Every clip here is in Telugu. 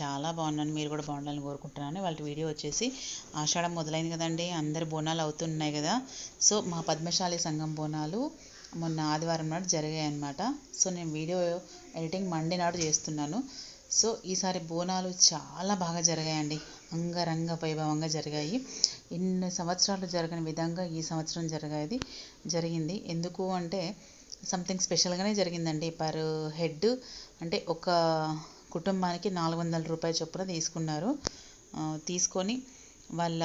చాలా బాగున్నాను. మీరు కూడా బాగుండాలని కోరుకుంటున్నాను. వాళ్ళ వీడియో వచ్చేసి ఆషాఢం మొదలైంది కదండి. అందరు బోనాలు అవుతున్నాయి కదా. సో మా పద్మశాలి సంఘం బోనాలు మొన్న ఆదివారం నాడు జరిగాయి అనమాట సో నేను వీడియో ఎడిటింగ్ మండే నాడు చేస్తున్నాను. సో ఈసారి బోనాలు చాలా బాగా జరిగాయండి. అంగరంగ వైభవంగా జరిగాయి. ఎన్ని సంవత్సరాలు జరగని విధంగా ఈ సంవత్సరం జరిగేది జరిగింది. ఎందుకు అంటే సంథింగ్ స్పెషల్గానే జరిగిందండి. పర్ హెడ్ అంటే ఒక కుటుంబానికి నాలుగు వందల రూపాయల చొప్పున తీసుకున్నారు. తీసుకొని వాళ్ళ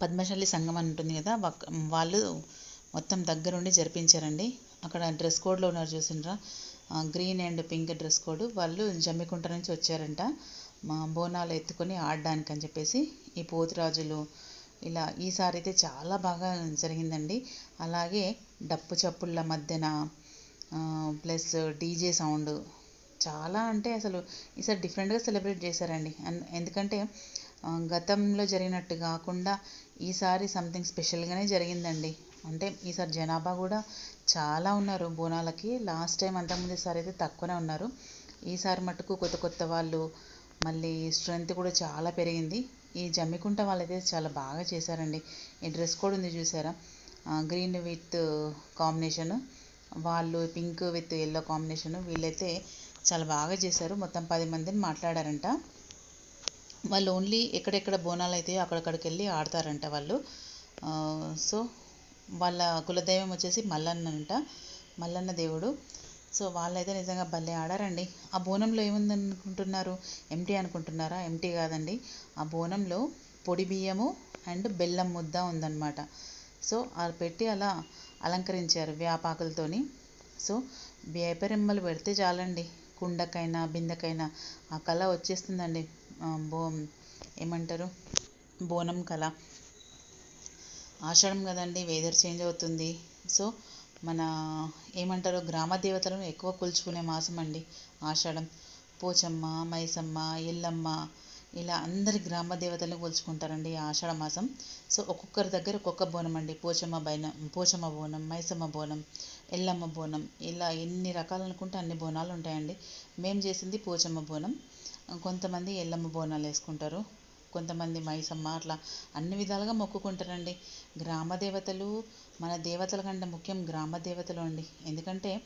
పద్మశాలి సంఘం అని ఉంటుంది కదా వాళ్ళు మొత్తం దగ్గరుండి జరిపించారండి. అక్కడ డ్రెస్ కోడ్లో ఉన్నారు చూసిండ్రా. Green and pink dress code వాళ్ళు జమ్మికుంట నుంచి వచ్చారంట. మా బోనాలు ఎత్తుకొని ఆడడానికి అని చెప్పేసి ఈ పోతురాజులు ఇలా ఈసారి అయితే చాలా బాగా జరిగిందండి. అలాగే డప్పు చప్పుళ్ళ మధ్యన ప్లస్ డీజే సౌండ్ చాలా అంటే అసలు ఈసారి డిఫరెంట్గా సెలబ్రేట్ చేశారండి. ఎందుకంటే గతంలో జరిగినట్టు కాకుండా ఈసారి సంథింగ్ స్పెషల్గానే జరిగిందండి. అంటే ఈసారి జనాభా కూడా చాలా ఉన్నారు బోనాలకి. లాస్ట్ టైం అంతకుముందు ఈసారి అయితే తక్కువనే ఉన్నారు. ఈసారి మటుకు కొత్త కొత్త వాళ్ళు మళ్ళీ స్ట్రెంత్ కూడా చాలా పెరిగింది. ఈ జమ్మికుంట వాళ్ళైతే చాలా బాగా చేశారండి. ఈ డ్రెస్ కోడ్ ఉంది చూసారా? గ్రీన్ విత్ కాంబినేషన్ వాళ్ళు పింక్ విత్ ఎల్లో కాంబినేషన్ వీళ్ళైతే చాలా బాగా చేశారు. మొత్తం పది మందిని మాట్లాడారంట. వాళ్ళు ఓన్లీ ఎక్కడెక్కడ బోనాలు అయితే అక్కడక్కడికి వెళ్ళి. ఆడతారంట వాళ్ళు సో వాళ్ళ కులదైవం వచ్చేసి మల్లన్న అంట మల్లన్న దేవుడు. సో వాళ్ళైతే నిజంగా భలే ఆడారండి. ఆ బోనంలో ఏముంది అనుకుంటున్నారు ఎంటీ అనుకుంటున్నారా? ఎంటీ కాదండి. ఆ బోనంలో పొడి బియ్యము అండ్ బెల్లం ముద్ద ఉందన్నమాట. సో అది పెట్టి అలా అలంకరించారు వేపాకులతోని. సో వేపరెమ్మలు పెడితే చాలండి. కుండకైనా బిందెకైనా ఆ కళ వచ్చేస్తుందండి. బో ఏమంటారు? బోనం కళ. ఆషాఢం కదండి వెదర్ చేంజ్ అవుతుంది. సో మన ఏమంటారు గ్రామ దేవతలను ఎక్కువ కొలుచుకునే మాసం అండి ఆషాఢం. పోచమ్మ మైసమ్మ ఎల్లమ్మ ఇలా అందరి గ్రామ దేవతలను కొలుచుకుంటారండి ఆషాఢ మాసం. సో ఒక్కొక్కరి దగ్గర ఒక్కొక్క బోనం అండి. పోచమ్మ బైన పోచమ్మ బోనం మైసమ్మ బోనం ఎల్లమ్మ బోనం ఇలా ఎన్ని రకాలు అనుకుంటే అన్ని బోనాలు ఉంటాయండి. మేము చేసింది పోచమ్మ బోనం. కొంతమంది ఎల్లమ్మ బోనాలు వేసుకుంటారు. కొంతమంది మైసమ్మ అట్లా అన్ని విధాలుగా మొక్కుకుంటారండి. గ్రామ దేవతలు మన దేవతల కంటే ముఖ్యం గ్రామ దేవతలు అండి. ఎందుకంటే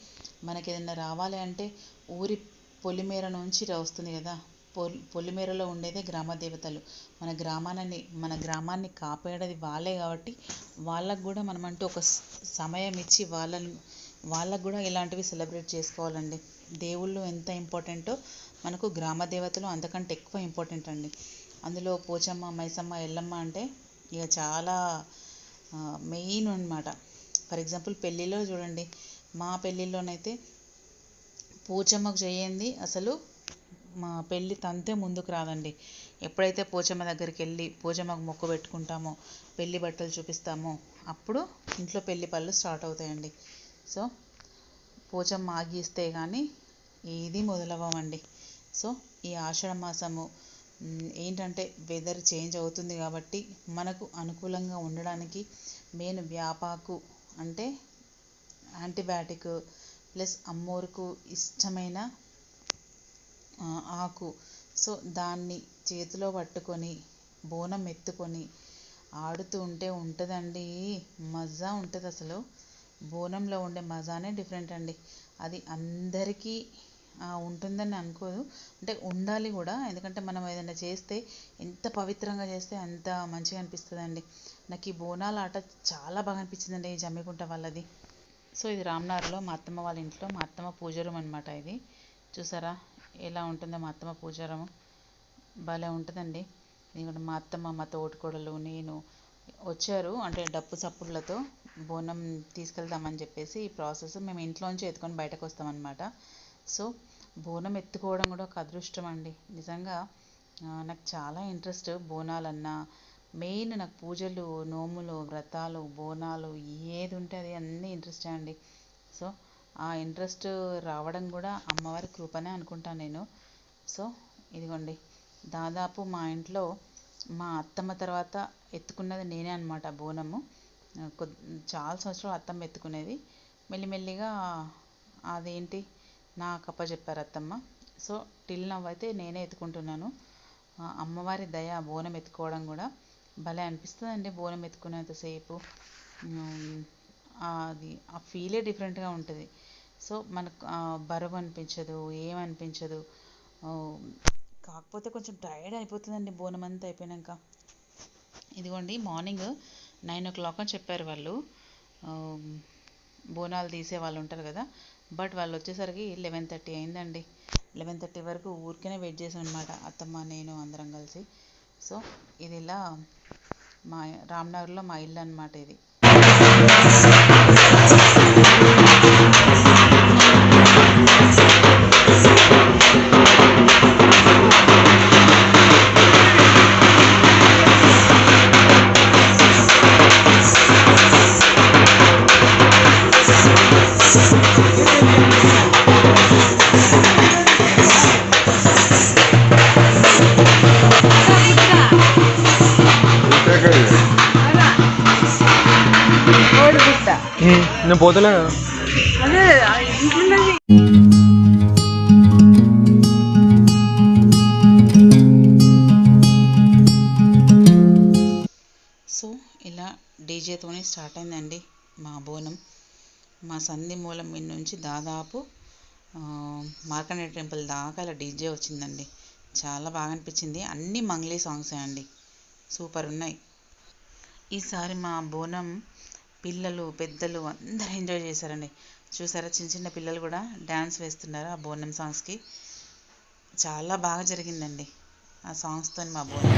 మనకి ఏదైనా రావాలి అంటే ఊరి పొలిమేర నుంచి రా- వస్తుంది కదా. పొల్ పొలిమేరలో ఉండేదే గ్రామ దేవతలు. మన గ్రామాన్ని మన గ్రామాన్ని కాపాడేది వాళ్ళే కాబట్టి వాళ్ళకు కూడా మనం ఒక సమయం ఇచ్చి వాళ్ళని వాళ్ళకు కూడా ఇలాంటివి సెలబ్రేట్ చేసుకోవాలండి. దేవుళ్ళు ఎంత ఇంపార్టెంటో మనకు గ్రామ దేవతలు అంతకంటే ఎక్కువ ఇంపార్టెంట్ అండి. అందులో పోచమ్మ మైసమ్మ ఎల్లమ్మ అంటే ఇక చాలా మెయిన్ అన్నమాట. ఫర్ ఎగ్జాంపుల్ పెళ్ళిలో చూడండి మా పెళ్ళిలోనైతే పోచమ్మకు చేయండి అసలు మా పెళ్ళి తంతే ముందుకు రాదండి. ఎప్పుడైతే పోచమ్మ దగ్గరికి వెళ్ళి పోచమ్మకు మొక్కు పెట్టుకుంటామో పెళ్ళి బట్టలు చూపిస్తామో అప్పుడు ఇంట్లో పెళ్ళి పనులు స్టార్ట్ అవుతాయండి. సో పోచమ్మ ఆగిస్తే కానీ ఏది మొదలవ్వమండి సో ఈ ఆషాఢ మాసము ఏంటంటే వెదర్ చేంజ్ అవుతుంది కాబట్టి మనకు అనుకూలంగా ఉండడానికి మెయిన్ వ్యాపాకు అంటే యాంటీబయాటిక్ ప్లస్ అమ్మోరుకు ఇష్టమైన ఆకు. సో దాన్ని చేతిలో పట్టుకొని బోనం ఎత్తుకొని ఆడుతూ ఉంటే ఉంటుందండి. మజా ఉంటుంది అసలు బోనంలో ఉండే మజానే డిఫరెంట్ అండి. అది అందరికీ ఉంటుందని అనుకోదు. అంటే ఉండాలి కూడా. ఎందుకంటే మనం ఏదైనా చేస్తే ఎంత పవిత్రంగా చేస్తే అంత మంచిగా అనిపిస్తుందండి. నాకు ఈ బోనాల ఆట చాలా బాగా అనిపించిందండి ఈ జమ్మికుంట వాళ్ళది. సో ఇది రామ్నగర్లో మా అత్తమ్మ వాళ్ళ ఇంట్లో మా అత్తమ్మ పూజ రూమ్ అనమాట ఇది. చూసారా? ఎలా ఉంటుందో మా అత్తమ్మ పూజ రూమ్ భలే ఉంటుందండి. ఎందుకంటే మా అత్తమ్మ మా తోటికోడలు నేను వచ్చారు. అంటే డప్పు చప్పుళ్ళతో బోనం తీసుకెళ్దామని చెప్పేసి ఈ ప్రాసెస్ మేము ఇంట్లోంచి ఎత్తుకొని బయటకు వస్తామన్నమాట. సో బోనం ఎత్తుకోవడం కూడా ఒక అదృష్టం అండి నిజంగా నాకు చాలా ఇంట్రెస్ట్ బోనాలన్నా. మెయిన్ నాకు పూజలు నోములు వ్రతాలు బోనాలు ఏది ఉంటే అది అన్నీ ఇంట్రెస్టే అండి. సో ఆ ఇంట్రెస్ట్ రావడం కూడా అమ్మవారి కృపనే అనుకుంటాను నేను. సో ఇదిగోండి. దాదాపు మా ఇంట్లో మా అత్తమ్మ తర్వాత ఎత్తుకున్నది నేనే అనమాట బోనము. కొద్ చాలా సంవత్సరాలు అత్తమ్మ ఎత్తుకునేది. మెల్లిమెల్లిగా అదేంటి? నాకు అప్పచెప్పారు అత్తమ్మ సో టిల్ నవ్ అయితే నేనే ఎత్తుకుంటున్నాను. అమ్మవారి దయ బోనం ఎత్తుకోవడం కూడా భలే అనిపిస్తుందండి బోనం ఎత్తుకునేంతసేపు అది ఆ ఫీలే డిఫరెంట్గా ఉంటుంది. సో మనకు బరువు అనిపించదు ఏమనిపించదు కాకపోతే కొంచెం టైర్డ్ అయిపోతుందండి బోనం అంతా అయిపోయాక ఇదిగోండి మార్నింగ్ నైన్ ఓ క్లాక్ అని చెప్పారు వాళ్ళు. బోనాలు తీసే వాళ్ళు ఉంటారు కదా బట్ వాళ్ళు వచ్చేసరికి లెవెన్ థర్టీ అయిందండి. లెవెన్ థర్టీ వరకు ఊరికనే వెయిట్ చేసాం అనమాట అత్తమ్మ నేను అందరం కలిసి. సో ఇది ఇలా మా రామ్నగర్లో మా ఇల్లు అనమాట ఇది. నేను పోతలే. సో ఇలా డీజేతోనే స్టార్ట్ అయిందండి మా బోనం మా సంధి మూలం మీద నుంచి దాదాపు ఆ, మార్కండే టెంపుల్ దాకా ఇలా డీజే వచ్చిందండి. చాలా బాగా అనిపించింది. అన్ని మంగ్లీ సాంగ్సే అండి. సూపర్ ఉన్నాయి. ఈసారి మా బోనం పిల్లలు పెద్దలు అందరూ ఎంజాయ్ చేశారండి. చూసారా చిన్న చిన్న పిల్లలు కూడా డ్యాన్స్ వేస్తున్నారు ఆ బోనం సాంగ్స్కి చాలా బాగా జరిగిందండి ఆ సాంగ్స్తో మా బోనం.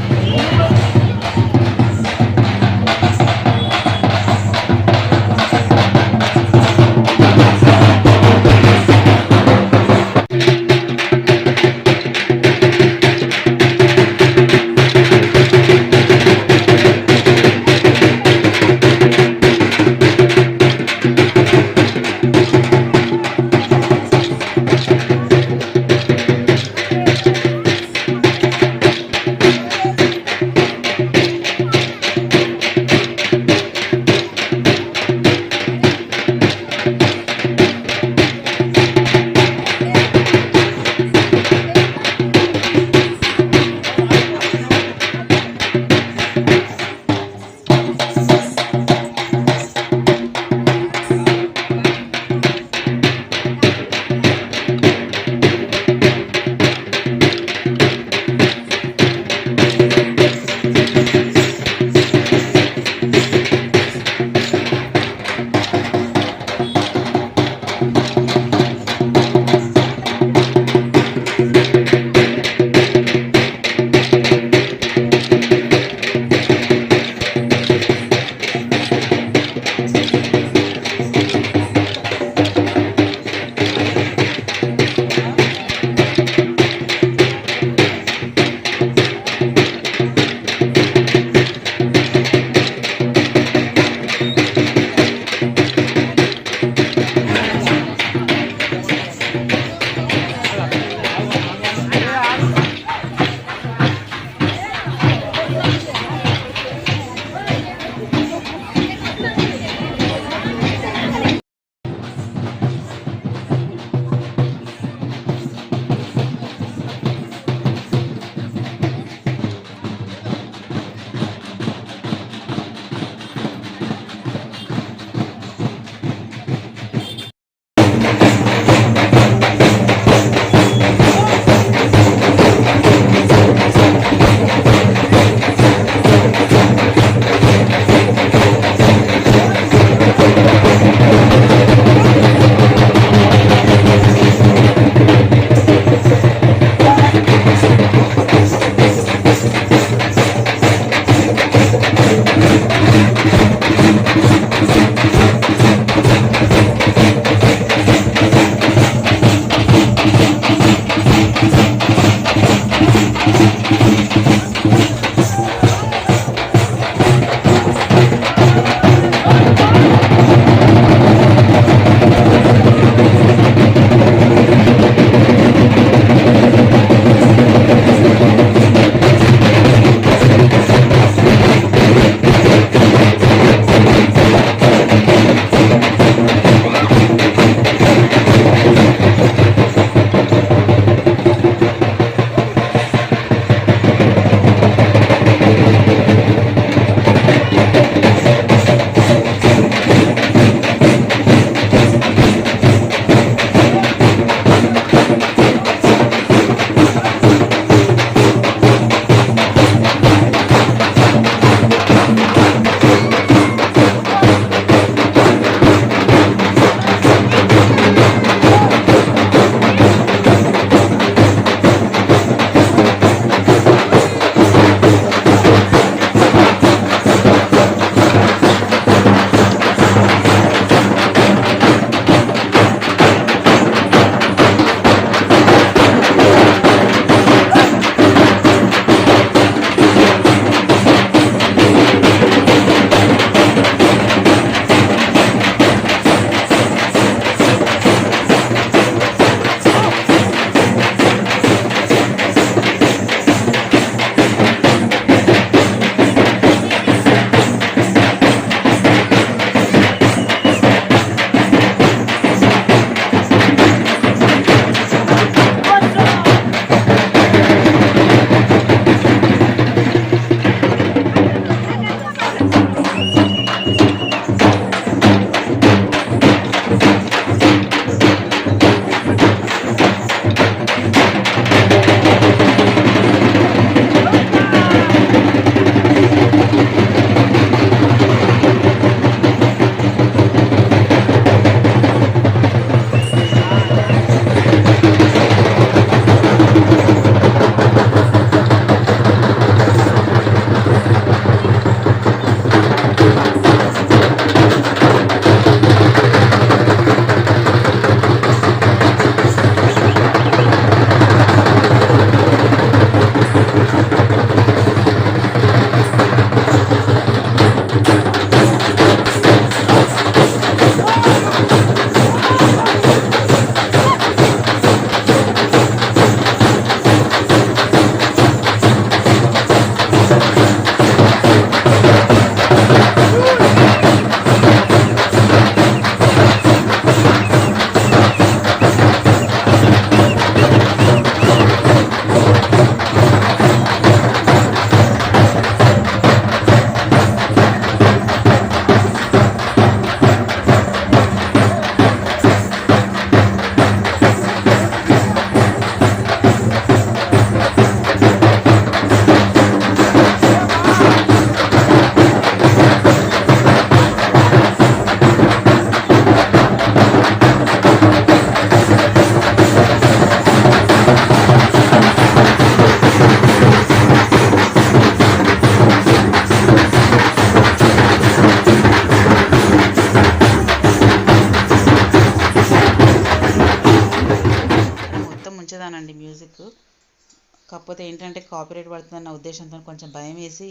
కాపీరైట్ పడుతుందన్న ఉద్దేశంతో కొంచెం భయం వేసి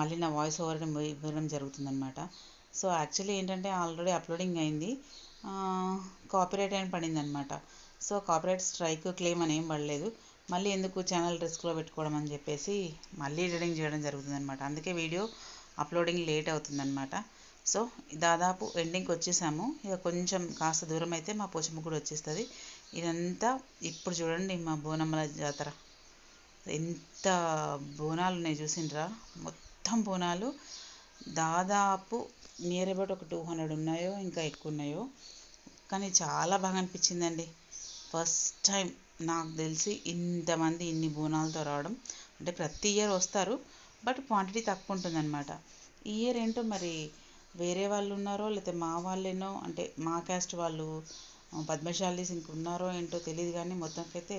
మళ్ళీ నా వాయిస్ ఓవర్ని ఇవ్వడం జరుగుతుందన్నమాట. సో యాక్చువల్లీ ఏంటంటే ఆల్రెడీ అప్లోడింగ్ అయింది. కాపీరైట్ అని పడిందనమాట సో కాపీరైట్ స్ట్రైక్ క్లెయిమ్ అని ఏం పడలేదు. మళ్ళీ ఎందుకు ఛానల్ రిస్క్లో పెట్టుకోవడం అని చెప్పేసి మళ్ళీ ఎడిటింగ్ చేయడం జరుగుతుంది అనమాట అందుకే వీడియో అప్లోడింగ్ లేట్ అవుతుందన్నమాట. సో దాదాపు ఎండింగ్కి వచ్చేసాము. ఇక కొంచెం కాస్త దూరం అయితే మా పోచమ్మ కూడా వచ్చేస్తుంది. ఇదంతా ఇప్పుడు చూడండి మా బోనమ్మల జాతర. ఎంత బోనాలు ఉన్నాయి చూసిండ్రా? మొత్తం బోనాలు దాదాపు నియర్ అబౌట్ ఒక టూ హండ్రెడ్ ఉన్నాయో ఇంకా ఎక్కువ ఉన్నాయో. కానీ చాలా బాగా అనిపించిందండి. ఫస్ట్ టైం నాకు తెలిసి ఇంతమంది ఇన్ని బోనాలతో రావడం. అంటే ప్రతి ఇయర్ వస్తారు బట్ క్వాంటిటీ తక్కువ ఉంటుందన్నమాట. ఈ ఇయర్ ఏంటో మరి వేరే వాళ్ళు ఉన్నారో లేకపోతే మా వాళ్ళేనో అంటే మా క్యాస్ట్ వాళ్ళు పద్మశాలీస్ ఇంక ఉన్నారో ఏంటో తెలియదు కానీ మొత్తానికైతే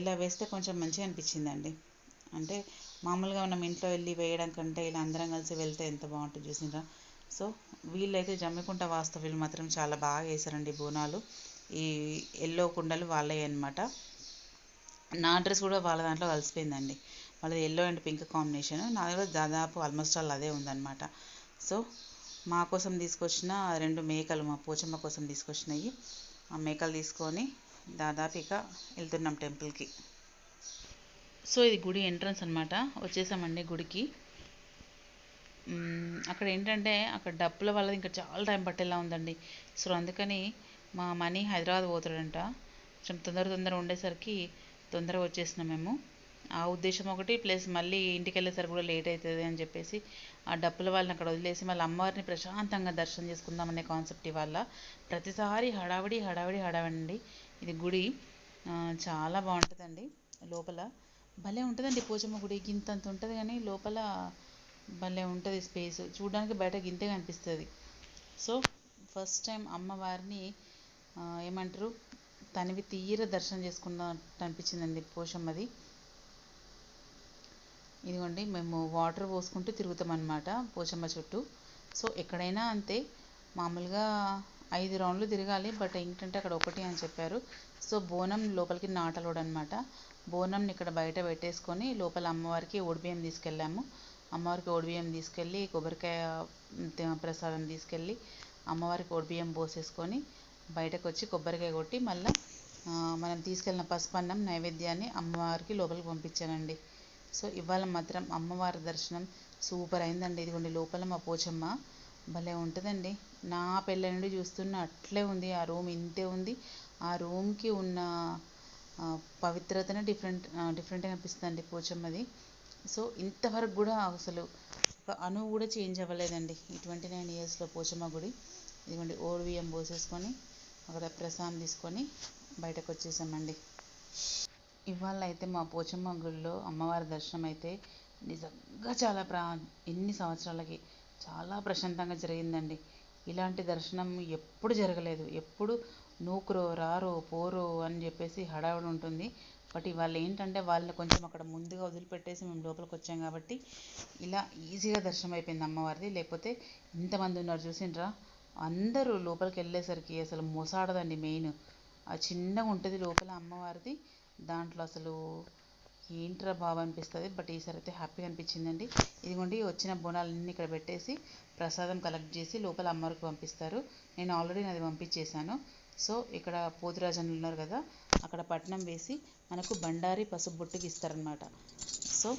ఇలా వేస్తే కొంచెం మంచిగా అనిపించిందండి. అంటే మామూలుగా మనం ఇంట్లో వెళ్ళి వేయడం కంటే ఇలా అందరం కలిసి వెళ్తే ఎంత బాగుంటుంది చూసినరా? సో వీళ్ళైతే జమ్మికుంట వాస్తవ్యులు మాత్రం చాలా బాగా వేశారండి బోనాలు. ఈ ఎల్లో కుండలు వాళ్ళే అనమాట నా డ్రెస్ కూడా వాళ్ళ దాంట్లో కలిసిపోయిందండి. వాళ్ళది ఎల్లో అండ్ పింక్ కాంబినేషన్. నా దగ్గర దాదాపు ఆల్మోస్ట్ ఆల్ అదే ఉందన్నమాట. సో మా కోసం తీసుకొచ్చిన రెండు మేకలు మా పోచమ్మ కోసం తీసుకొచ్చినాయి ఆ మేకలు తీసుకొని దాదాపు ఇక వెళ్తున్నాం టెంపుల్కి. సో ఇది గుడి ఎంట్రన్స్ అనమాట వచ్చేసామండి గుడికి. అక్కడ ఏంటంటే అక్కడ డప్పుల వల్ల ఇంకా చాలా టైం పట్టేలా ఉందండి. సో అందుకని మా మనీ హైదరాబాద్ పోతాడంట. కొంచెం తొందర తొందర ఉండేసరికి తొందరగా వచ్చేసినాం మేము. ఆ ఉద్దేశం ఒకటి ప్లస్ మళ్ళీ ఇంటికి వెళ్ళేసరికి కూడా లేట్ అవుతుంది అని చెప్పేసి ఆ డప్పుల వాళ్ళని అక్కడ వదిలేసి మళ్ళీ అమ్మవారిని ప్రశాంతంగా దర్శనం చేసుకుందామనే కాన్సెప్ట్ ఇవాళ. ప్రతిసారి హడావిడి హడావిడి హడావండి ఇది గుడి. చాలా బాగుంటుందండి లోపల. భలే ఉంటుందండి పోచమ్మ గుడి. గింతంత ఉంటుంది కానీ లోపల భలే ఉంటుంది స్పేస్. చూడడానికి బయట గింతే కనిపిస్తుంది. సో ఫస్ట్ టైం అమ్మవారిని ఏమంటారు తనివి తీర దర్శనం చేసుకున్నట్టు అనిపించిందండి పోషమ్మది ఇదిగోండి మేము వాటర్ పోసుకుంటూ తిరుగుతాం అన్నమాట పోచమ్మ చుట్టూ. సో ఎక్కడైనా అంతే. మామూలుగా ఐదు రౌండ్లు తిరగాలి. బట్ ఏంటంటే అక్కడ ఒకటి అని చెప్పారు. సో బోనం లోపలికి నాటలోడు అనమాట బోనంని ఇక్కడ బయట పెట్టేసుకొని లోపల అమ్మవారికి ఓడిబియ్యం తీసుకెళ్ళాము. అమ్మవారికి ఓడిబియ్యం తీసుకెళ్ళి కొబ్బరికాయ ప్రసాదం తీసుకెళ్ళి అమ్మవారికి ఓడిబియ్యం పోసేసుకొని బయటకు వచ్చి కొబ్బరికాయ కొట్టి మళ్ళీ మనం తీసుకెళ్ళిన పసుపన్నం నైవేద్యాన్ని అమ్మవారికి లోపలికి పంపించానండి. సో ఇవాళ మాత్రం అమ్మవారి దర్శనం సూపర్ అయిందండి. ఇదిగోండి లోపల మా పోచమ్మ భలే ఉంటుందండి. నా పెళ్ళి నుండి చూస్తున్న అట్లే ఉంది. ఆ రూమ్ ఇంతే ఉంది. ఆ రూమ్కి ఉన్న పవిత్రతనే డిఫరెంట్ డిఫరెంట్గా అనిపిస్తుందండి పోచమ్మది. సో ఇంతవరకు కూడా అసలు ఒక అణువు కూడా చేంజ్ అవ్వలేదండి. ఈ ట్వంటీ నైన్ ఇయర్స్లో పోచమ్మ గుడి. ఇదిగోండి ఓడిబియ్యం పోసేసుకొని అక్కడ ప్రసాదం తీసుకొని బయటకు వచ్చేసామండి ఇవాళ అయితే మా పోచమ్మ గుడిలో అమ్మవారి దర్శనం అయితే నిజంగా చాలా ప్రా ఎన్ని సంవత్సరాలకి చాలా ప్రశాంతంగా జరిగిందండి. ఇలాంటి దర్శనం ఎప్పుడు జరగలేదు. ఎప్పుడు నూకురో రారో పోరో అని చెప్పేసి హడావుడి ఉంటుంది. బట్ ఇవాళ ఏంటంటే వాళ్ళని కొంచెం అక్కడ ముందుగా వదిలిపెట్టేసి మేము లోపలికి వచ్చాం కాబట్టి ఇలా ఈజీగా దర్శనం అయిపోయింది అమ్మవారిది. లేకపోతే ఇంతమంది ఉన్నారు చూసిండ్రా? అందరూ లోపలికి వెళ్ళేసరికి అసలు మొసాడదండి మెయిన్. ఆ చిన్నగా ఉంటుంది లోపల అమ్మవారిది. దాంట్లో అసలు ఏంట్రా బాబు అనిపిస్తుంది బట్ ఈసారి అయితే హ్యాపీగా అనిపించిందండి. ఇదిగోండి వచ్చిన బోనాలన్నీ ఇక్కడ పెట్టేసి ప్రసాదం కలెక్ట్ చేసి లోపల అమ్మవారికి పంపిస్తారు. నేను ఆల్రెడీ నాది పంపించేశాను. సో ఇక్కడ పోతురాజన్లు ఉన్నారు కదా అక్కడ పట్నం వేసి మనకు బండారి పసుపు బొట్టుకి ఇస్తారనమాట సో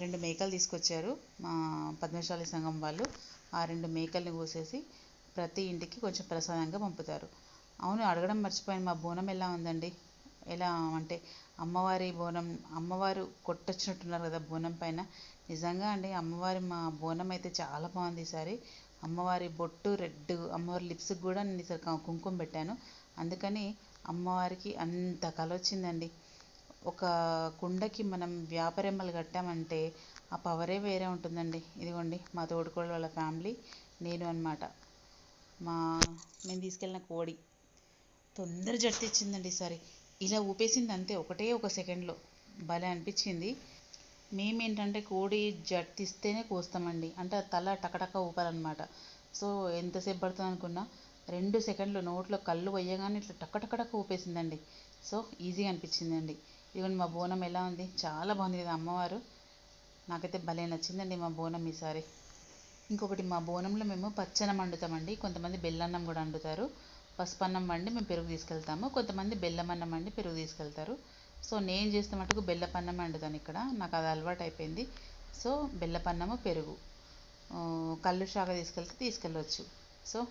రెండు మేకలు తీసుకొచ్చారు మా పద్మశాలి సంఘం వాళ్ళు. ఆ రెండు మేకల్ని కోసేసి ప్రతి ఇంటికి కొంచెం ప్రసాదంగా పంపుతారు. అవును అడగడం మర్చిపోయాను మా బోనం ఎలా ఉందండి? ఎలా అంటే అమ్మవారి బోనం అమ్మవారు కొట్టొచ్చినట్టున్నారు కదా బోనం పైన. నిజంగా అండి అమ్మవారి మా బోనం అయితే చాలా బాగుంది ఈసారి అమ్మవారి బొట్టు రెడ్ అమ్మవారి లిప్స్కి కూడా నేను ఈసారి కుంకుమ పెట్టాను. అందుకని అమ్మవారికి అంత కళ వచ్చిందండి ఒక కుండకి మనం వ్యాపారెమ్మలు కట్టామంటే ఆ పవరే వేరే ఉంటుందండి. ఇదిగోండి మా తోడుకోళ్ళ వాళ్ళ ఫ్యామిలీ నేను అనమాట మా మేము తీసుకెళ్ళిన కోడి తొందర జట్టు ఇచ్చిందండి ఈసారి ఇలా ఊపేసింది అంతే ఒకటే ఒక సెకండ్లో. భలే అనిపించింది. మేమేంటంటే కోడి జట్టు కోస్తామండి. అంటే తల టకటక ఊపాలన్నమాట. సో ఎంతసేపు పడుతుంది అనుకున్నా రెండు సెకండ్లు నోట్లో కళ్ళు పోయగానే ఇట్లా టకటకటక ఊపేసిందండి. సో ఈజీగా అనిపించిందండి. ఇవన్నీ మా బోనం ఎలా ఉంది? చాలా బాగుంది కదా అమ్మవారు. నాకైతే భలే నచ్చిందండి మా బోనం ఈసారి. ఇంకొకటి మా బోనంలో మేము పచ్చనం వండుతామండి. కొంతమంది బెల్లన్నం కూడా వండుతారు. పసుపన్నం వండి మేము పెరుగు తీసుకెళ్తాము. కొంతమంది బెల్లం అన్నం వండి పెరుగు తీసుకెళ్తారు. సో నేను చేస్తే మటుకు బెల్లపన్నం వండుతాను ఇక్కడ. నాకు అది అలవాటు అయిపోయింది. సో బెల్లపన్నము పెరుగు. కళ్ళు శాఖ తీసుకెళ్తే తీసుకెళ్ళవచ్చు సో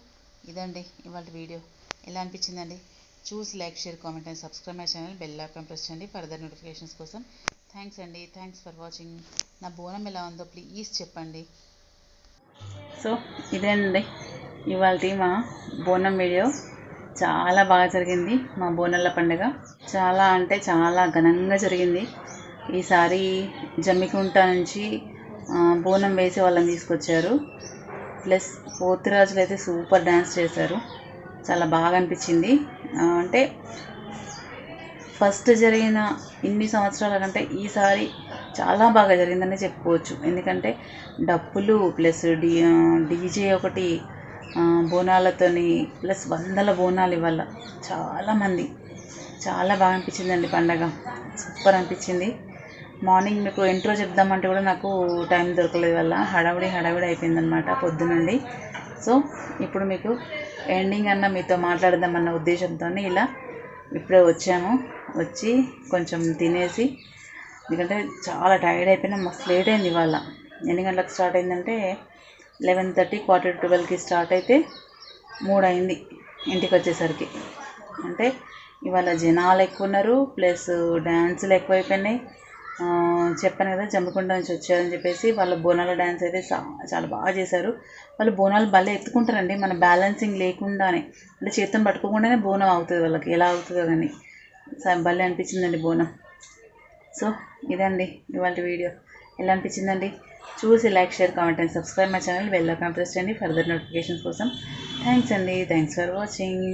ఇదండి ఇవాళ వీడియో. ఎలా అనిపించిందండి? చూసి like share comment and subscribe my channel bell icon press చేయండి ఫర్దర్ నోటిఫికేషన్స్ కోసం. థ్యాంక్స్ అండి. Thanks for watching. నా బోనం ఎలా ఉందో ప్లీజ్ చెప్పండి. సో ఇదేనండి ఇవాళ మా బోనం వీడియో. చాలా బాగా జరిగింది మా బోనాల పండుగ. చాలా అంటే చాలా ఘనంగా జరిగింది. ఈసారి జమ్మికుంట నుంచి బోనం వేసి వాళ్ళని తీసుకొచ్చారు. ప్లస్ పోతురాజులు అయితే సూపర్ డ్యాన్స్ చేశారు. చాలా బాగా అనిపించింది. అంటే ఫస్ట్ జరిగిన ఇన్ని సంవత్సరాల కంటే ఈసారి చాలా బాగా జరిగిందని చెప్పుకోవచ్చు. ఎందుకంటే డప్పులు ప్లస్ డి డీజే ఒకటి బోనాలతోని ప్లస్ వందల బోనాలు ఇవాళ చాలామంది చాలా బాగా అనిపించిందండి పండగ. సూపర్ అనిపించింది. మార్నింగ్ మీకు ఇంట్రో చెప్దామంటే కూడా నాకు టైం దొరకలేదు వల్ల హడావిడి హడావిడి అయిపోయిందనమాట పొద్దునుండి. సో ఇప్పుడు మీకు ఎండింగ్ అన్న మీతో మాట్లాడదామన్న ఉద్దేశంతో ఇలా ఇప్పుడే వచ్చాము. వచ్చి కొంచెం తినేసి ఎందుకంటే చాలా టైర్డ్ అయిపోయినా మస్తు లేట్ అయింది ఇవాళ. ఎన్ని గంటలకు స్టార్ట్ అయిందంటే లెవెన్ థర్టీ క్వార్టర్ ట్వెల్వ్కి స్టార్ట్ అయితే మూడు అయింది ఇంటికి వచ్చేసరికి అంటే ఇవాళ జనాలు ఎక్కువ ఉన్నారు ప్లస్ డ్యాన్సులు ఎక్కువైపోయినాయి. చెప్పాను కదా జమ్మికుంట నుంచి వచ్చారని చెప్పేసి వాళ్ళ బోనాల డ్యాన్స్ అయితే చాలా బాగా చేశారు. వాళ్ళు బోనాలు భలే ఎత్తుకుంటారండి మన బ్యాలెన్సింగ్ లేకుండానే. అంటే చేతితో పట్టుకోకుండానే బోనం అవుతుంది వాళ్ళకి ఎలా అవుతుందో కానీ. భలే అనిపించిందండి బోనం. సో ఇదండి ఇవాళ వీడియో. ఎలా అనిపించిందండి? చూసి like share comment and subscribe my channel. Bell icon press చేయండి ఫర్దర్ నోటిఫికేషన్స్ కోసం. థ్యాంక్స్ అండి. Thanks for watching.